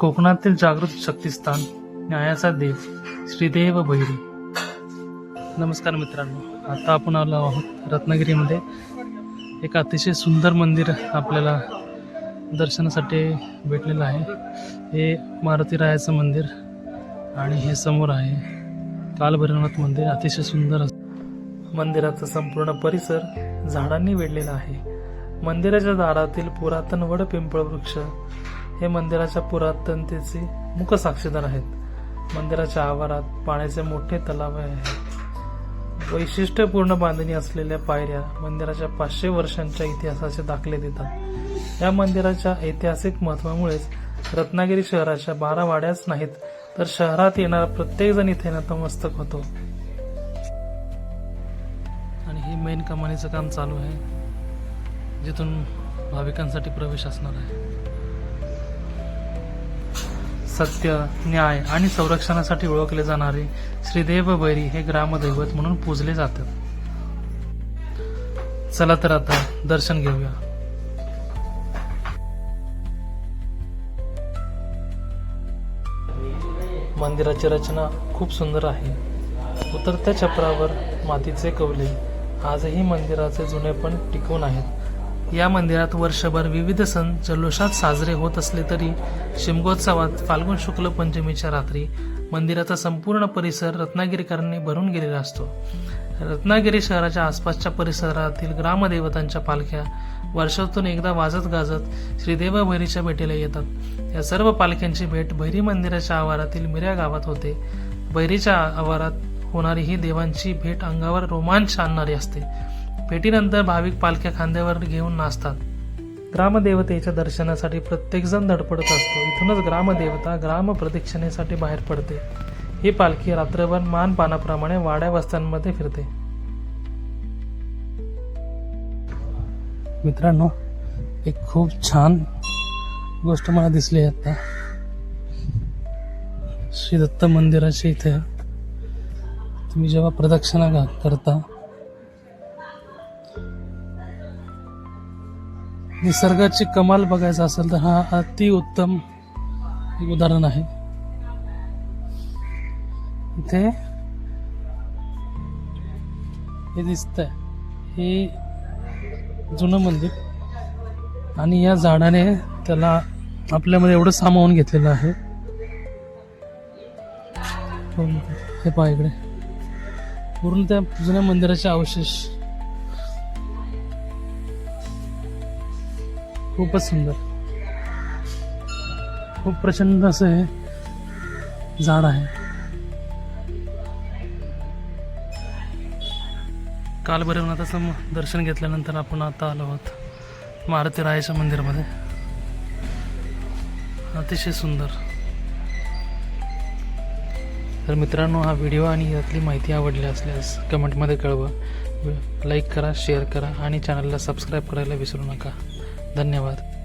कोकणातील जागृत शक्तिस्थान न्यायाचा देव श्रीदेव भैरी नमस्कार मित्रांनो आता आपण आलो आहोत रत्नागिरीमध्ये. एक अतिशय सुंदर मंदिर आपल्याला दर्शनासाठी भेटलेलं आहे. हे मारुती रायाचं मंदिर आणि हे समोर आहे कालभैरवनाथ मंदिर. अतिशय सुंदर असं मंदिराचा संपूर्ण परिसर झाडांनी वेढलेला आहे. मंदिराच्या दारातील पुरातन वड पिंपळ वृक्ष हे मंदिराच्या पुरातनतेचे मुख साक्षीदार आहेत. मंदिराच्या आवारात पाण्याचे मोठे तलाव आहे. वैशिष्ट्यपूर्ण बांधणी असलेल्या पायऱ्या मंदिराच्या पाचशे वर्षांच्या इतिहासाचे दाखले देतात. या मंदिराच्या ऐतिहासिक महत्वामुळेच रत्नागिरी शहराच्या बारा वाड्याच नाहीत तर शहरात येणारा प्रत्येकजण इथे नतमस्तक होतो. आणि हे मेन कमानीचं काम चालू आहे जिथून भाविकांसाठी प्रवेश असणार आहे. सत्य न्याय आणि संरक्षणासाठी ओळखले जाणारे श्रीदेव बैरी हे ग्रामदैवत म्हणून पूजले जातात. चला तर आता दर्शन घेऊया. मंदिराची रचना खूप सुंदर आहे. उतरत्या छपरावर मातीचे कवले. आजही मंदिराचे जुनेपण टिकून आहेत. या मंदिरात वर्षभर विविध सण जल्लोषात साजरे होत असले तरी शिमगोत्सवात फाल्गुन शुक्ल पंचमीच्या रात्री मंदिराचा संपूर्ण परिसर रत्नागिरीकरांनी भरून गेलेला असतो. रत्नागिरी शहराच्या आसपासच्या परिसरातील ग्रामदेवतांच्या पालख्या वर्षातून एकदा वाजत गाजत श्रीदेव भैरीच्या भेटीला येतात. या सर्व पालख्यांची भेट भैरी मंदिराच्या आवारातील मिऱ्या गावात होते. भैरीच्या आवारात होणारी ही देवांची भेट अंगावर रोमांच आणणारी असते. भेटीनंतर भाविक पालख्या खांद्यावर घेऊन नाचतात. ग्रामदेवतेच्या दर्शनासाठी प्रत्येकजण धडपडत असतो. इथूनच ग्रामदेवता ग्राम प्रदक्षिणेसाठी बाहेर पडते. ही पालखी रात्रभर मानपानाप्रमाणे वाड्या वस्त्यांमध्ये फिरते. मित्रांनो एक खूप छान गोष्ट मला दिसली आहे आता. श्री दत्त मंदिराच्या इथे तुम्ही जेव्हा प्रदक्षिणा करता निसर्गाची कमाल बघायचा असेल तर हा अतिउत्तम एक उदाहरण आहे. इथे हे दिसत हे जुनं मंदिर आणि या झाडाने त्याला आपल्यामध्ये एवढं सामावून घेतलेलं आहे. हे पहा इकडे. पूर्ण त्या जुन्या मंदिराचे अवशेष. खूपच सुंदर. खूप प्रचंड असं हे झाड आहे. काल भैरवनाथाचं दर्शन घेतल्यानंतर आपण आता आलो आहोत मारुती रायाच्या मंदिरामध्ये. अतिशय सुंदर. तर मित्रांनो हा व्हिडिओ आणि यातली माहिती आवडली असल्यास कमेंटमध्ये कळवा. लाईक करा शेअर करा आणि चॅनलला सबस्क्राईब करायला विसरू नका. धन्यवाद.